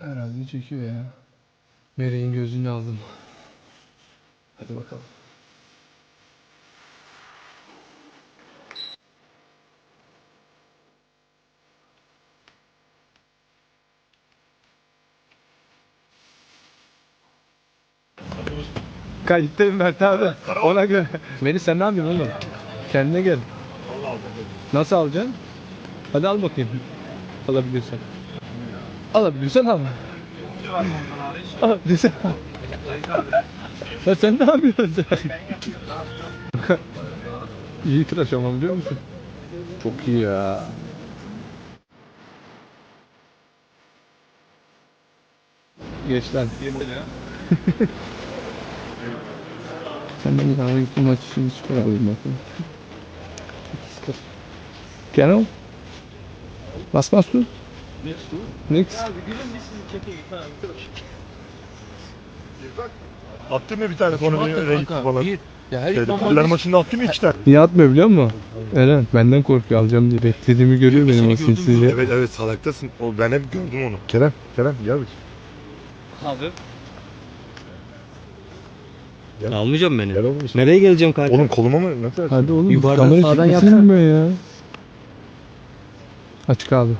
Herhalde çekiyor ya. Meri'nin gözünü aldım. Hadi bakalım. Kayıttayım Mert abi. Ona göre. Meri sen ne yapıyorsun oğlum? Kendine gel. Nasıl alacaksın? Hadi al bakayım. Alabiliyorsan. Alabiliyorsan al. Alabiliyorsan al. Ya sen ne yapıyorsun sen? iyi tıraş ama biliyor musun? Çok iyi ya. Geç lan. Sen de bir iki maç için skor alayım bakayım. Skor. Keno? Was machst du? Nix. Attı mı bir tane sonra bir gitti falan. Ya her Fener maçında attı mı iki tane? Niye atmıyor biliyor musun? Eren benden korkuyor alacağım diye beklediğimi görüyor benim o sinsice. Evet evet salaktasın. O ben hep gördüm onu. Kerem, Kerem gel bakayım. Almayacağım beni. Gel oğlum işte. Nereye geleceğim kardeşim? Oğlum koluma mı? Nasıl açtın? Hadi oğlum Yukarıdan kamera sağdan yapsana. be ya. Açık abi.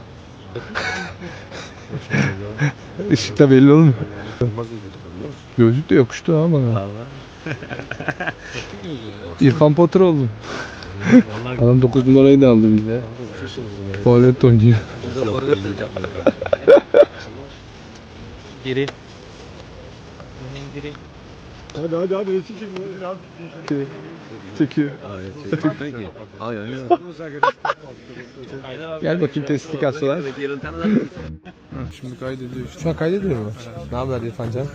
Işıkta belli olmuyor. Gözlük de yakıştı ha bana. Vallahi. İrfan Potter oldu. Adam 9 numarayı da aldı bize. Tuvalet oynuyor. Geri. Geri. Hadi hadi hadi resim çekin. Hadi. Çekiyor. Ay ay. Gel bakayım testifikasyolar. Şimdi kaydediyor işte. Şu an kaydediyor mu? Ne haber İrfan Can?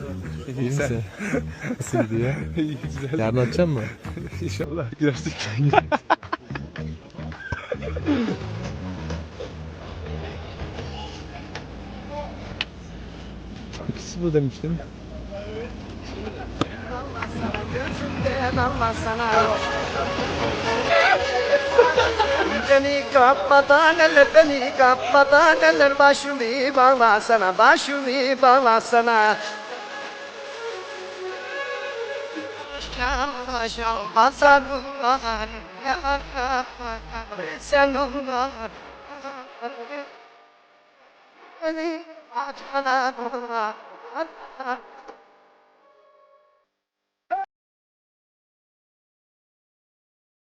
İyi misin? Nasıl gidiyor? İyi güzel. Yarın açacak mı? İnşallah girersek. İkisi bu demiştin. Gözümden Allah sana Beni kapmadan eller beni kapmadan eller başımı bağlasana başımı bağlasana Hasanım var sen onlar Beni açmadan